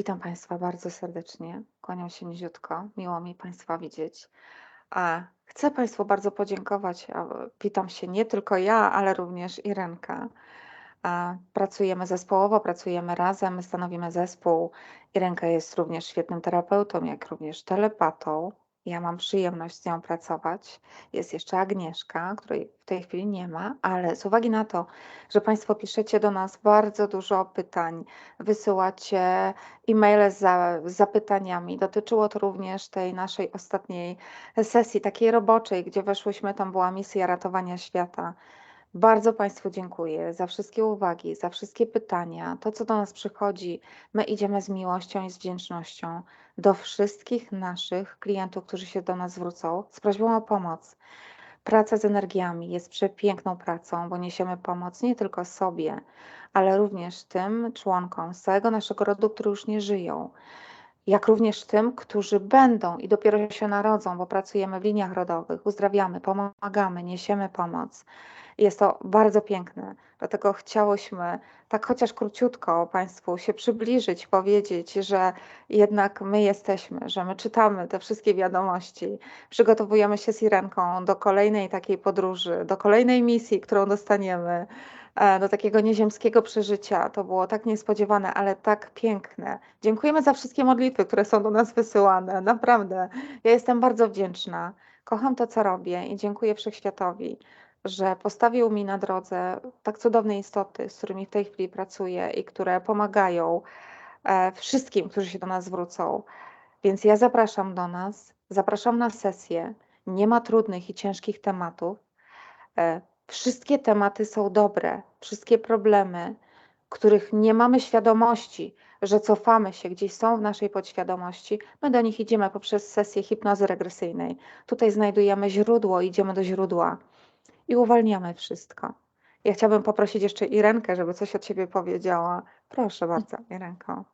Witam Państwa bardzo serdecznie. Kłaniam się niziutko. Miło mi Państwa widzieć. Chcę Państwu bardzo podziękować. Witam się nie tylko ja, ale również Irenka. Pracujemy zespołowo, pracujemy razem, stanowimy zespół. Irenka jest również świetnym terapeutą, jak również telepatą. Ja mam przyjemność z nią pracować. Jest jeszcze Agnieszka, której w tej chwili nie ma, ale z uwagi na to, że Państwo piszecie do nas bardzo dużo pytań, wysyłacie e-maile z, za, z zapytaniami. Dotyczyło to również tej naszej ostatniej sesji, takiej roboczej, gdzie weszłyśmy, tam była misja ratowania świata. Bardzo Państwu dziękuję za wszystkie uwagi, za wszystkie pytania. To, co do nas przychodzi, my idziemy z miłością i z wdzięcznością do wszystkich naszych klientów, którzy się do nas zwrócą z prośbą o pomoc. Praca z energiami jest przepiękną pracą, bo niesiemy pomoc nie tylko sobie, ale również tym członkom z całego naszego rodu, którzy już nie żyją, jak również tym, którzy będą i dopiero się narodzą, bo pracujemy w liniach rodowych, uzdrawiamy, pomagamy, niesiemy pomoc. Jest to bardzo piękne, dlatego chciałyśmy tak chociaż króciutko Państwu się przybliżyć, powiedzieć, że jednak my jesteśmy, że my czytamy te wszystkie wiadomości, przygotowujemy się z Irenką do kolejnej takiej podróży, do kolejnej misji, którą dostaniemy, do takiego nieziemskiego przeżycia. To było tak niespodziewane, ale tak piękne. Dziękujemy za wszystkie modlitwy, które są do nas wysyłane. Naprawdę. Ja jestem bardzo wdzięczna. Kocham to, co robię i dziękuję Wszechświatowi że postawił mi na drodze tak cudowne istoty, z którymi w tej chwili pracuję i które pomagają e, wszystkim, którzy się do nas zwrócą. Więc ja zapraszam do nas, zapraszam na sesję. Nie ma trudnych i ciężkich tematów. Wszystkie tematy są dobre, wszystkie problemy, których nie mamy świadomości, że cofamy się, gdzieś są w naszej podświadomości, my do nich idziemy poprzez sesję hipnozy regresyjnej. Tutaj znajdujemy źródło, idziemy do źródła i uwalniamy wszystko. Ja chciałabym poprosić jeszcze Irenkę, żeby coś od Ciebie powiedziała. Proszę bardzo, Irenko.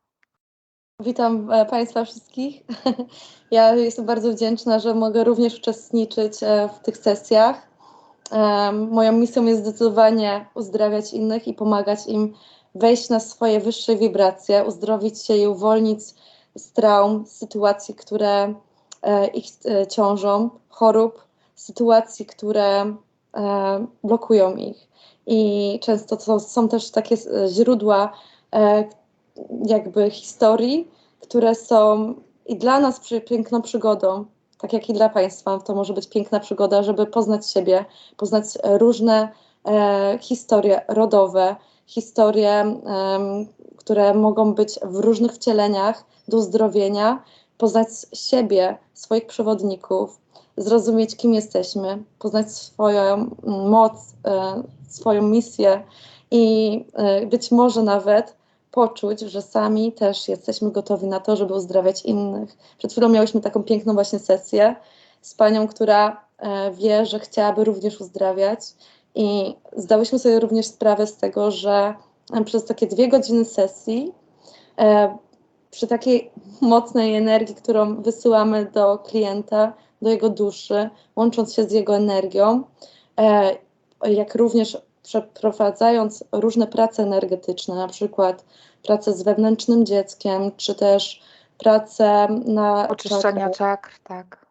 Witam e, Państwa wszystkich. Ja jestem bardzo wdzięczna, że mogę również uczestniczyć e, w tych sesjach. E, Moją misją jest zdecydowanie uzdrawiać innych i pomagać im wejść na swoje wyższe wibracje, uzdrowić się i uwolnić z traum, z sytuacji, które ich ciążą, chorób, sytuacji, które E, blokują ich. I często to są też takie źródła e, jakby historii, które są i dla nas piękną przygodą, tak jak i dla Państwa. To może być piękna przygoda, żeby poznać siebie, poznać różne e, historie rodowe, historie, e, które mogą być w różnych wcieleniach do uzdrowienia, poznać siebie, swoich przewodników, zrozumieć, kim jesteśmy, poznać swoją moc, e, swoją misję i e, być może nawet poczuć, że sami też jesteśmy gotowi na to, żeby uzdrawiać innych. Przed chwilą miałyśmy taką piękną właśnie sesję z panią, która e, wie, że chciałaby również uzdrawiać i zdałyśmy sobie również sprawę z tego, że przez takie dwie godziny sesji przy takiej mocnej energii, którą wysyłamy do klienta, do jego duszy, łącząc się z jego energią, e, jak również przeprowadzając różne prace energetyczne, na przykład pracę z wewnętrznym dzieckiem, czy też pracę na oczyszczania czakr, tak.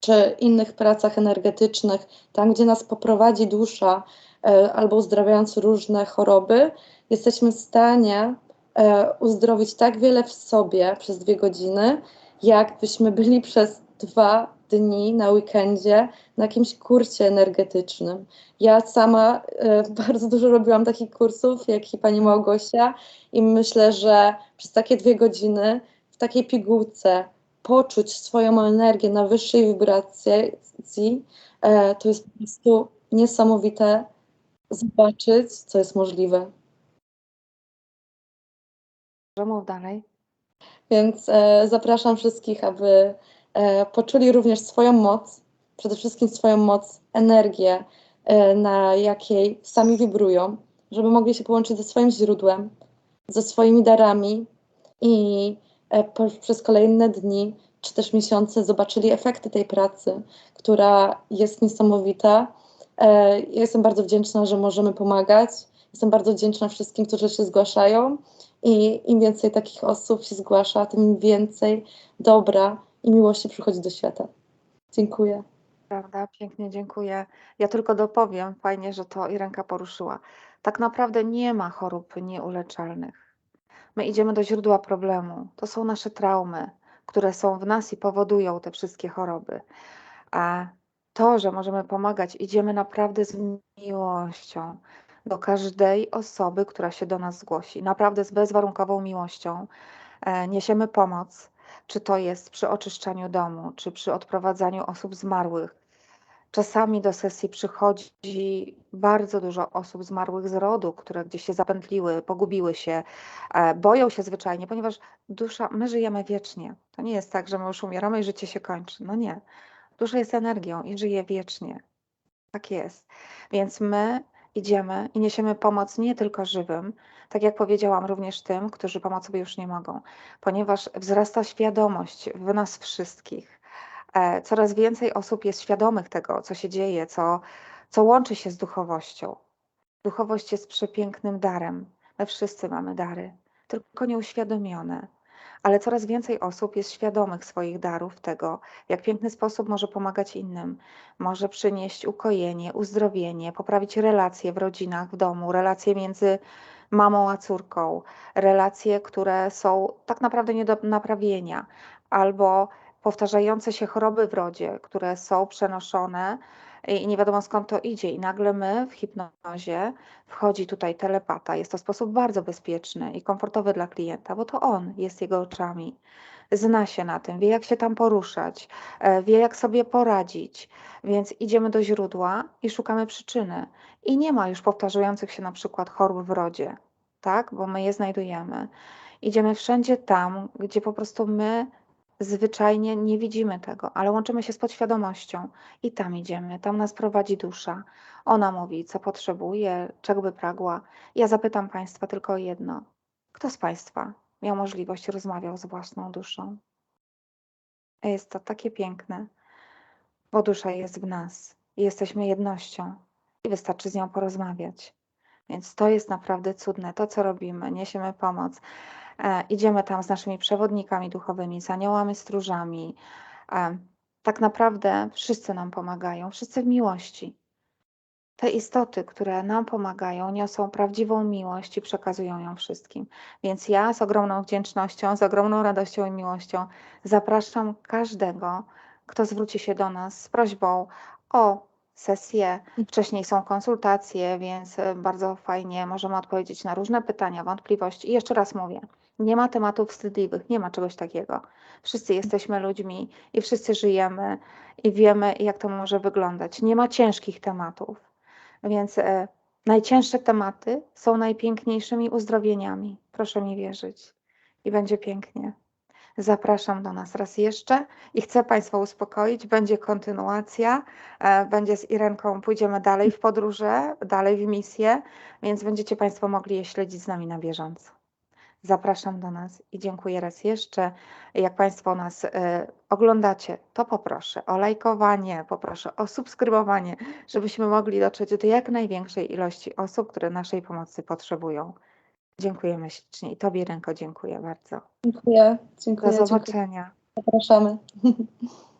Czy innych pracach energetycznych, tam gdzie nas poprowadzi dusza, e, albo uzdrawiając różne choroby, jesteśmy w stanie e, uzdrowić tak wiele w sobie przez dwie godziny, jakbyśmy byli przez dwa dni na weekendzie na jakimś kursie energetycznym. Ja sama e, bardzo dużo robiłam takich kursów, jak i pani Małgosia, i myślę, że przez takie dwie godziny w takiej pigułce poczuć swoją energię na wyższej wibracji, e, to jest po prostu niesamowite zobaczyć, co jest możliwe. Mów dalej. Więc e, zapraszam wszystkich, aby poczuli również swoją moc, przede wszystkim swoją moc, energię, e, na jakiej sami wibrują, żeby mogli się połączyć ze swoim źródłem, ze swoimi darami i e, przez kolejne dni czy też miesiące zobaczyli efekty tej pracy, która jest niesamowita. Jestem bardzo wdzięczna, że możemy pomagać. Jestem bardzo wdzięczna wszystkim, którzy się zgłaszają I im więcej takich osób się zgłasza, tym więcej dobra i miłości przychodzi do świata. Dziękuję. Prawda? Pięknie, dziękuję. Ja tylko dopowiem, fajnie, że to Irenka poruszyła. Tak naprawdę nie ma chorób nieuleczalnych. My idziemy do źródła problemu. To są nasze traumy, które są w nas i powodują te wszystkie choroby. A to, że możemy pomagać, idziemy naprawdę z miłością do każdej osoby, która się do nas zgłosi. Naprawdę z bezwarunkową miłością e, niesiemy pomoc, czy to jest przy oczyszczaniu domu, czy przy odprowadzaniu osób zmarłych. Czasami do sesji przychodzi bardzo dużo osób zmarłych z rodu, które gdzieś się zapętliły, pogubiły się, e, boją się zwyczajnie, ponieważ dusza, my żyjemy wiecznie. To nie jest tak, że my już umieramy i życie się kończy. No nie. Dusza jest energią i żyje wiecznie. Tak jest. Więc my idziemy i niesiemy pomoc nie tylko żywym, tak jak powiedziałam, również tym, którzy pomocy sobie już nie mogą, ponieważ wzrasta świadomość w nas wszystkich. E, Coraz więcej osób jest świadomych tego, co się dzieje, co, co łączy się z duchowością. Duchowość jest przepięknym darem. My wszyscy mamy dary, tylko nieuświadomione. Ale coraz więcej osób jest świadomych swoich darów, tego, jak piękny sposób może pomagać innym, może przynieść ukojenie, uzdrowienie, poprawić relacje w rodzinach, w domu, relacje między mamą a córką, relacje, które są tak naprawdę nie do naprawienia, albo powtarzające się choroby w rodzie, które są przenoszone i nie wiadomo skąd to idzie. I nagle my w hipnozie wchodzi tutaj telepata. Jest to sposób bardzo bezpieczny i komfortowy dla klienta, bo to on jest jego oczami. Zna się na tym, wie jak się tam poruszać, e, wie jak sobie poradzić. Więc idziemy do źródła i szukamy przyczyny. I nie ma już powtarzających się na przykład chorób w rodzie, tak? Bo my je znajdujemy. Idziemy wszędzie tam, gdzie po prostu my zwyczajnie nie widzimy tego, ale łączymy się z podświadomością i tam idziemy, tam nas prowadzi dusza. Ona mówi, co potrzebuje, czego by pragła. Ja zapytam Państwa tylko o jedno. Kto z Państwa miał możliwość rozmawiał z własną duszą? Jest to takie piękne, bo dusza jest w nas jesteśmy jednością i wystarczy z nią porozmawiać. Więc to jest naprawdę cudne, to co robimy, niesiemy pomoc. E, idziemy tam z naszymi przewodnikami duchowymi, z aniołami, stróżami. E, tak naprawdę wszyscy nam pomagają, wszyscy w miłości. Te istoty, które nam pomagają, niosą prawdziwą miłość i przekazują ją wszystkim. Więc ja z ogromną wdzięcznością, z ogromną radością i miłością zapraszam każdego, kto zwróci się do nas z prośbą o sesję. Wcześniej są konsultacje, więc e, bardzo fajnie możemy odpowiedzieć na różne pytania, wątpliwości. I jeszcze raz mówię, nie ma tematów wstydliwych, nie ma czegoś takiego. Wszyscy jesteśmy ludźmi i wszyscy żyjemy i wiemy, jak to może wyglądać. Nie ma ciężkich tematów, więc e, najcięższe tematy są najpiękniejszymi uzdrowieniami. Proszę mi wierzyć i będzie pięknie. Zapraszam do nas raz jeszcze i chcę Państwa uspokoić. Będzie kontynuacja, e, będzie z Irenką, pójdziemy dalej w podróże, dalej w misję, więc będziecie Państwo mogli je śledzić z nami na bieżąco. Zapraszam do nas i dziękuję raz jeszcze. Jak Państwo nas e, oglądacie, to poproszę o lajkowanie, poproszę o subskrybowanie, żebyśmy mogli dotrzeć do jak największej ilości osób, które naszej pomocy potrzebują. Dziękujemy ślicznie i Tobie, Ręko, dziękuję bardzo. Dziękuję. Do Dziękuję. dziękuję. zobaczenia. Zapraszamy.